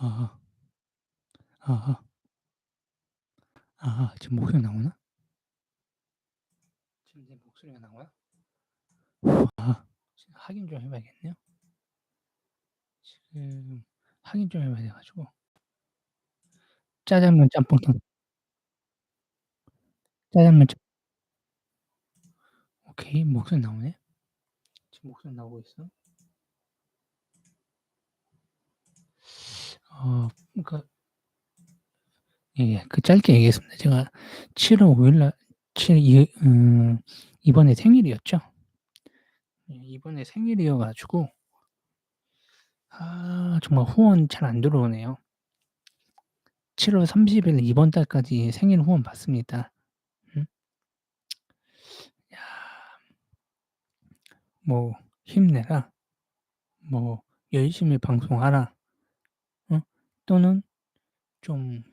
아하. 아하. 아하. 지금 목소리 나오나? 지금 내 목소리가 나와요? 아. 지금 확인 좀 해 봐야겠네요. 지금 확인 좀 해 봐야 돼 가지고. 짜장면 짬뽕탕. 짜장면 짬 오케이. 목소리 나오네. 지금 목소리 나오고 있어. 어 그러니까 예. 그 짧게 얘기했습니다. 제가 7월 5일 날 7 이 음 이번에 생일이었죠. 예 이번에 생일이어 가지고 아 정말 후원 잘 안 들어오네요. 7월 30일 이번 달까지 생일 후원 받습니다. 음. 야. 뭐 "힘내라." 뭐 "열심히 방송하라." 어? 또는 좀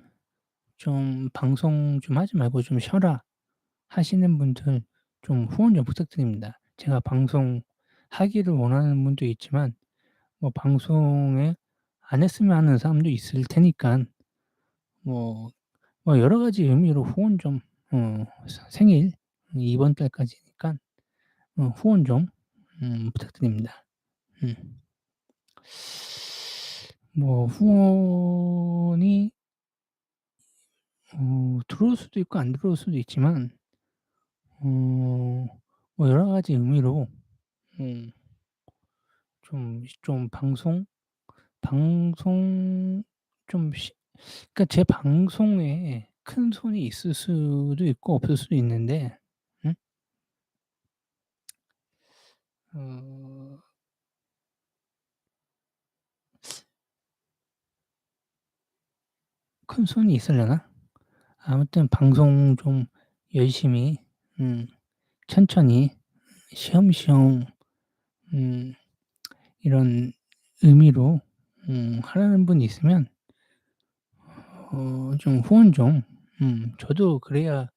좀 "방송 좀 하지 말고 좀 쉬어라." 하시는 분들 좀 후원 좀 부탁드립니다. 제가 방송하기를 원하는 분도 있지만 뭐 방송에 안 했으면 하는 사람도 있을 테니깐 뭐 뭐 여러 가지 의미로 후원 좀어 생일 이번 달까지니깐 어 후원 좀 음 부탁드립니다. 음. 뭐 후원이 어 들어올 수도 있고 안 들어올 수도 있지만 어 뭐 여러 가지 의미로 음 좀 좀 방송 방송 좀 시 그러니까 제 방송에 큰 손이 있을 수도 있고 없을 수도 있는데 음? 어 큰 손이 있으려나? 아무튼 방송 좀 열심히 음 천천히 쉬엄쉬엄 음 이런 의미로 음 하라는 분이 있으면 어 좀 후원 좀 음 저도 그래야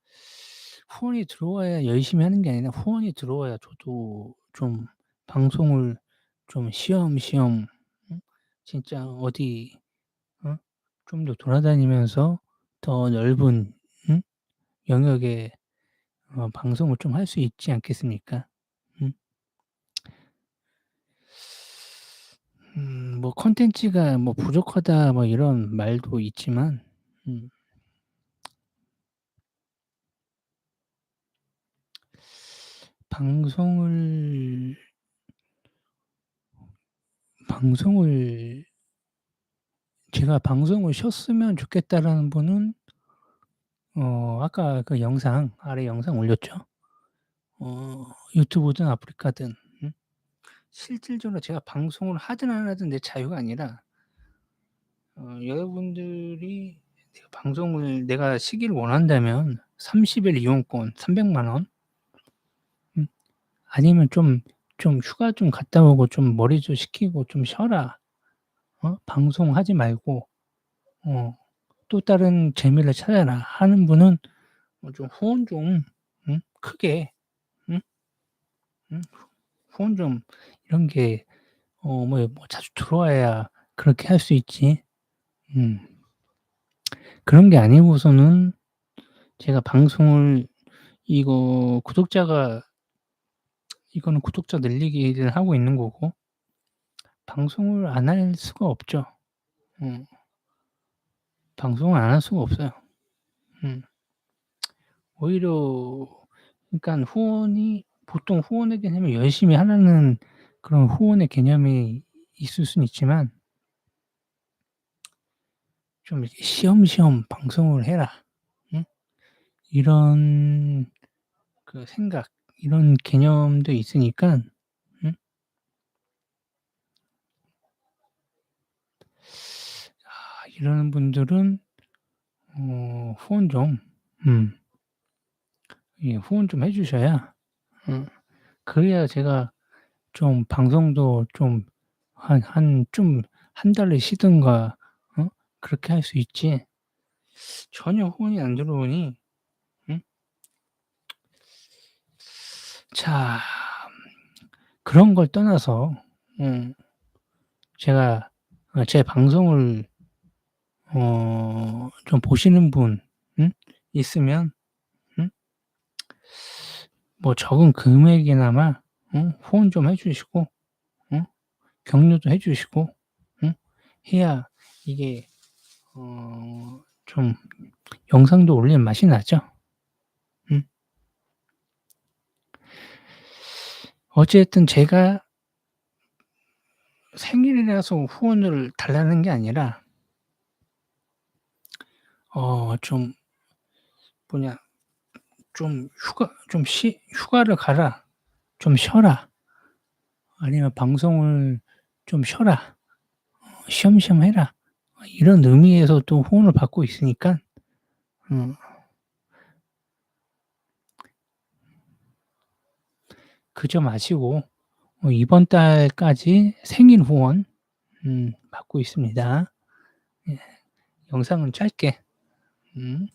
후원이 들어와야 열심히 하는 게 아니라 후원이 들어와야 저도 좀 방송을 좀 쉬엄쉬엄 음 진짜 어디 어 좀 더 돌아다니면서 더 넓은 음 영역의 어 방송을 좀 할 수 있지 않겠습니까? 음. 음 뭐 "콘텐츠가 뭐 부족하다." 뭐 이런 말도 있지만 음 방송을 방송을 제가 '방송을 쉬었으면 좋겠다.'라는 분은 어 아까 그 영상 아래 영상 올렸죠. 어 유튜브든 아프리카든 음 실질적으로 제가 방송을 하든 안 하든 내 자유가 아니라 어 여러분들이 내가 방송을 내가 쉬기를 원한다면 30일 이용권 3 0 0만 원 음 아니면 좀 좀 "휴가 좀 갔다 오고 좀 머리 좀 식히고 좀 쉬어라. 어 방송하지 말고 어 또 다른 재미를 찾아라." 하는 분은 어 좀 후원 좀음 크게 음음 후원 좀 이런 게어뭐뭐 자주 들어와야 그렇게 할 수 있지. 음. 그런 게 아니고서는 제가 방송을 이거 구독자가 이거는 구독자 늘리기를 하고 있는 거고 방송을 안 할 수가 없죠. 음. 방송을 안 할 수가 없어요. 음. 오히려 그러니깐 후원이 보통 후원의 개념이 열심히 하라는 그런 후원의 개념이 있을 수는 있지만 좀 이렇게 "쉬엄쉬엄 방송을 해라." 응? 이런 그 생각 이런 개념도 있으니깐 응? 아 이러는 분들은 어 후원 좀 음. 예 후원 좀 해 주셔야 어 그래야 제가 좀 방송도 좀 한 한 좀 한 달을 쉬든가 어 그렇게 할 수 있지. 전혀 후원이 안 들어오니 음참 그런 걸 떠나서 음 제가 어제 방송을 어 좀 보시는 분 음 있으면 음 뭐 적은 금액이나마 어 후원 좀 해 주시고 어 격려도 해 주시고 어 해야 이게 어 좀 영상도 올리는 맛이 나죠. 음. 어쨌든 제가 생일이라서 후원을 달라는 게 아니라 어 좀 뭐냐 좀 휴가 좀 쉬 "휴가를 가라. 좀 쉬어라." 아니면 "방송을 좀 쉬어라. 어 쉬엄쉬엄 해라." 어 이런 의미에서 또 후원을 받고 있으니까 음. 그 점 아시고 어 이번 달까지 생일 후원 음 받고 있습니다. 예. 영상은 짧게 음.